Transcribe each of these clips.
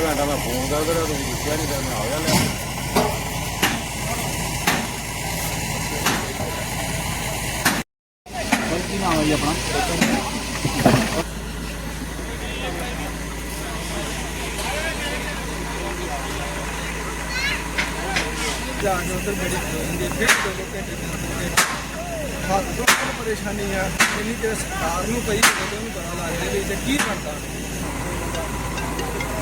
ਲੱਗਦਾ ਰਿਹਾ, ਤੁਸੀਂ ਦੱਸਿਆ ਨਹੀਂ ਤਾਂ ਮੈਂ ਆ ਗਿਆ ਲੈ। ਕੀ ਨਾਮ ਹੈ ਜੀ ਆਪਣਾ? ਜਾ ਕੇ ਉਧਰ ਮੇਰੀ ਹੁੰਦੀ ਫਿਰ ਦੋ ਦੋ ਘੰਟੇ ਤਿੰਨ ਹੱਥ ਤੋਂ ਪਰੇਸ਼ਾਨੀ ਆ, ਇੰਨੀ ਕਿ ਸਰਕਾਰ ਨੂੰ ਪਈ ਹੋਵੇ ਤੇ ਪਤਾ ਲੱਗ ਜਾਵੇ ਕਿ ਕੀ ਬਣਦਾ।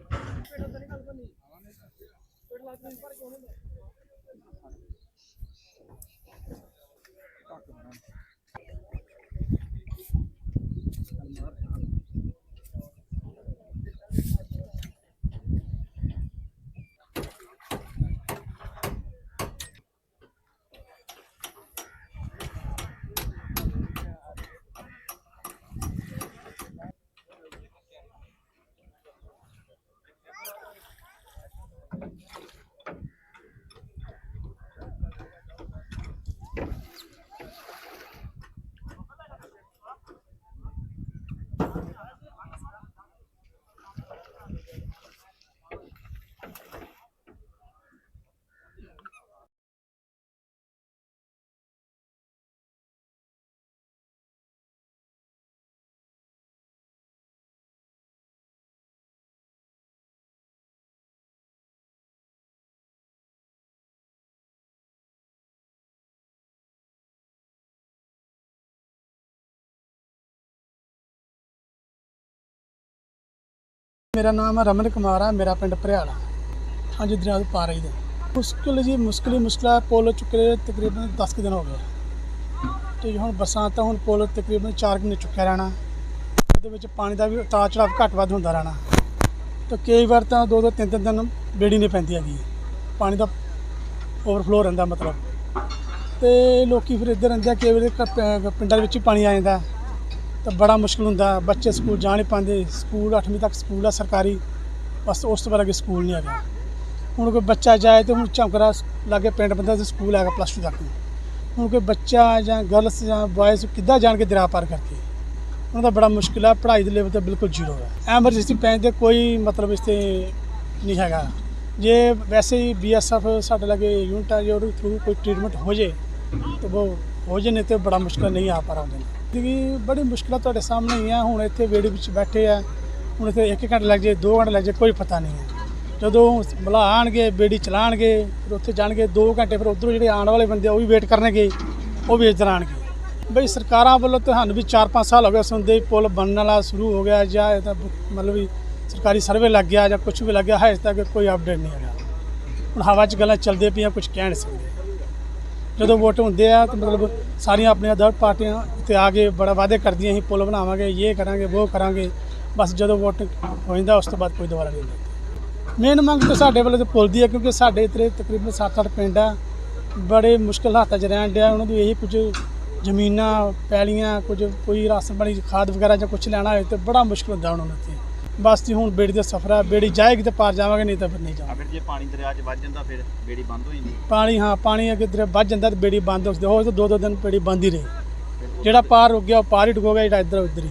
ਆਪਣੇ ਲੋਕਾਂ ਨਾਲ ਦੇ ਵਿੱਚ ਮੇਰਾ ਨਾਮ ਰਮਨ ਕੁਮਾਰ ਹੈ, ਮੇਰਾ ਪਿੰਡ ਭਰਿਆਲਾ। ਹਾਂਜੀ ਦਰਿਆ ਦੇ ਪਾਰ ਹੀ ਦੇ। ਮੁਸ਼ਕਿਲ ਜੀ, ਮੁਸ਼ਕਿਲ ਹੀ ਮੁਸ਼ਕਿਲ ਹੈ। ਪੁੱਲ ਚੁੱਕੇ ਤਕਰੀਬਨ 10 ਕੁ ਦਿਨ ਹੋ ਗਏ। ਤੇ ਹੁਣ ਬਰਸਾਤ ਹੁਣ ਪੁਲ ਤਕਰੀਬਨ 4 ਦਿਨ ਚੁੱਕਿਆ ਰਹਿਣਾ। ਉਹਦੇ ਵਿੱਚ ਪਾਣੀ ਦਾ ਵੀ ਉਤਾਰ ਚੜਾਵ ਘੱਟ ਵੱਧ ਹੁੰਦਾ ਰਹਿਣਾ। ਤੇ ਕਈ ਵਾਰ ਤਾਂ ਦੋ ਦੋ ਤਿੰਨ ਤਿੰਨ ਦਿਨ ਬੇੜੀ ਨਹੀਂ ਪੈਂਦੀ ਹੈਗੀ। ਪਾਣੀ ਦਾ ਓਵਰਫਲੋ ਰਹਿੰਦਾ ਮਤਲਬ। ਤੇ ਲੋਕੀ ਫਿਰ ਇੱਧਰ ਰਹਿੰਦੇ ਆ, ਕਈ ਵਾਰ ਪਿੰਡਾਂ ਦੇ ਵਿੱਚ ਹੀ ਪਾਣੀ ਆ ਜਾਂਦਾ। ਤਾਂ ਬੜਾ ਮੁਸ਼ਕਲ ਹੁੰਦਾ, ਬੱਚੇ ਸਕੂਲ ਜਾ ਨਹੀਂ ਪਾਉਂਦੇ, ਸਕੂਲ 8ਵੀਂ ਤੱਕ ਸਕੂਲ ਆ ਸਰਕਾਰੀ, ਬਸ ਉਸ ਤੋਂ ਬਾਅਦ ਅੱਗੇ ਸਕੂਲ ਨਹੀਂ ਹੈਗਾ। ਹੁਣ ਕੋਈ ਬੱਚਾ ਜਾਏ ਤੇ ਹੁਣ ਝੰਕਰਾ ਲਾਗੇ ਪਿੰਡ ਬੰਦਾ ਤੇ ਸਕੂਲ ਹੈਗਾ ਪਲੱਸ 2 ਤੱਕ। ਹੁਣ ਕੋਈ ਬੱਚਾ ਜਾਂ ਗਰਲਸ ਜਾਂ ਬॉयਜ਼ ਕਿੱਦਾਂ ਜਾਣ ਕੇ ਦਰਿਆ ਪਾਰ ਕਰਕੇ? ਉਹਨਾਂ ਦਾ ਬੜਾ ਮੁਸ਼ਕਿਲ ਹੈ ਪੜ੍ਹਾਈ ਦੇ ਲੈਵਲ ਤੇ ਬਿਲਕੁਲ ਜ਼ੀਰੋ ਹੈ ਐਮਰਜੈਂਸੀ ਪੈਣ 'ਤੇ ਕੋਈ ਮਤਲਬ ਇਸ ਤੇ ਨਹੀਂ ਹੈਗਾ। ਜੇ ਵੈਸੇ ਹੀ ਬੀਐਸਐਫ ਸਾਡੇ ਲਾਗੇ ਯੂਨਿਟ ਆ, ਜੇ ਉਹਦੇ ਥਰੂ ਕੋਈ ਟ੍ਰੀਟਮੈਂਟ ਹੋ ਜੇ, ਤਾਂ ਉਹ ਹੋ ਜੇ ਨਹੀਂ ਤੇ ਬੜਾ ਮੁਸ਼ਕਲ ਨਹੀਂ ਆ ਪਾ ਰਹਾ ਉਹਦੇ ਕਿਉਂਕਿ ਬੜੀ ਮੁਸ਼ਕਲਾਂ ਤੁਹਾਡੇ ਸਾਹਮਣੇ ਹੀ ਆ ਹੁਣ ਇੱਥੇ ਵੇੜੇ ਵਿੱਚ ਬੈਠੇ ਆ ਹੁਣ ਇੱਥੇ 1 ਘੰਟਾ ਲੱਗ ਜੇ 2 ਘੰਟੇ ਲੱਗ ਜੇ ਕੋਈ ਪਤਾ ਨਹੀਂ ਹੈ ਜਦੋਂ ਬਲਾ ਆਣਗੇ ਬੇੜੀ ਚਲਾਣਗੇ ਫਿਰ ਉੱਥੇ ਜਾਣਗੇ 2 ਘੰਟੇ ਫਿਰ ਉਧਰੋਂ ਜਿਹੜੇ ਆਉਣ ਵਾਲੇ ਬੰਦੇ ਆ, ਉਹ ਵੀ ਵੇਟ ਕਰਨਗੇ ਉਹ ਵੀ ਇੱਧਰ ਆਣਗੇ ਬਈ ਸਰਕਾਰਾਂ ਵੱਲੋਂ ਤੁਹਾਨੂੰ ਵੀ 4-5 ਸਾਲ ਹੋ ਗਏ ਸੁਣਦੇ ਹੀ ਪੁਲ ਬਣਨ ਵਾਲਾ ਸ਼ੁਰੂ ਹੋ ਗਿਆ ਜਾਂ ਇਹਦਾ ਮਤਲਬ ਵੀ ਸਰਕਾਰੀ ਸਰਵੇ ਲੱਗ ਗਿਆ ਜਾਂ ਕੁਝ ਵੀ ਲੱਗ ਗਿਆ ਹੈ ਤੱਕ ਕੋਈ ਅਪਡੇਟ ਨਹੀਂ ਹੈਗਾ ਹੁਣ ਹਵਾ 'ਚ ਗੱਲਾਂ ਚੱਲਦੇ ਪਈਆਂ ਕੁਝ ਕਹਿ ਨਹੀਂ ਸਕਦੇ। ਜਦੋਂ ਵੋਟ ਹੁੰਦੇ ਆ ਤਾਂ ਮਤਲਬ ਸਾਰੀਆਂ ਆਪਣੀਆਂ ਅਦਰ ਪਾਰਟੀਆਂ ਤੇ ਆ ਕੇ ਬੜਾ ਵਾਅਦੇ ਕਰਦੀਆਂ ਅਸੀਂ ਪੁਲ ਬਣਾਵਾਂਗੇ, ਇਹ ਕਰਾਂਗੇ, ਉਹ ਕਰਾਂਗੇ। ਬਸ ਜਦੋਂ ਵੋਟ ਹੋ ਜਾਂਦਾ, ਉਸ ਤੋਂ ਬਾਅਦ ਕੋਈ ਦੁਬਾਰਾ ਨਹੀਂ ਹੁੰਦਾ। ਮੇਨ ਮੰਗ ਤਾਂ ਸਾਡੇ ਵੱਲੋਂ ਤਾਂ ਪੁਲ ਦੀ ਹੈ ਕਿਉਂਕਿ ਸਾਡੇ ਇੱਥੇ ਤਕਰੀਬਨ 7-8 ਪਿੰਡ ਆ। ਬੜੇ ਮੁਸ਼ਕਲ ਹਾਲਾਤਾਂ 'ਚ ਰਹਿਣ ਡਿਆ, ਉਹਨਾਂ ਦੀ ਇਹੀ ਕੁਝ ਜ਼ਮੀਨਾਂ, ਪੈਲੀਆਂ, ਕੁਝ ਕੋਈ ਰਾਸ਼ਨ ਪਾਣੀ, ਖਾਦ ਵਗੈਰਾ ਜਾਂ ਕੁਝ ਲੈਣਾ ਹੋਵੇ ਤੇ ਬੜਾ ਮੁਸ਼ਕਲ ਹੁੰਦਾ ਉਹਨਾਂ ਨੂੰ ਇੱਥੇ ਬਸ ਜੀ ਹੁਣ ਬੇੜੀ ਦਾ ਸਫ਼ਰ ਆ ਬੇੜੀ ਜਾਏਗੀ ਤਾਂ ਪਾਰ ਜਾਵਾਂਗੇ ਨਹੀਂ ਤਾਂ ਫਿਰ ਨਹੀਂ ਜਾਵਾਂਗੇ। ਫਿਰ ਜੇ ਪਾਣੀ ਦਰਿਆ 'ਚ ਵੱਜ ਜਾਂਦਾ ਫਿਰ ਬੇੜੀ ਬੰਦ ਹੋ ਜਾਂਦੀ ਪਾਣੀ ਹਾਂ ਪਾਣੀ ਅੱਗੇ ਦਰ ਵੱਜ ਜਾਂਦਾ ਤੇ ਬੇੜੀ ਬੰਦ ਹੋ ਜਾਂਦੀ ਹੋ। ਤਾਂ ਦੋ ਦੋ ਦਿਨ ਬੇੜੀ ਬੰਦ ਹੀ ਰਹੀ। ਜਿਹੜਾ ਪਾਰ ਰੁਕ ਗਿਆ ਉਹ ਪਾਰ ਹੀ ਡੁੱਬੋਗਾ ਜਿਹੜਾ ਇੱਧਰ ਉੱਧਰ ਹੀ।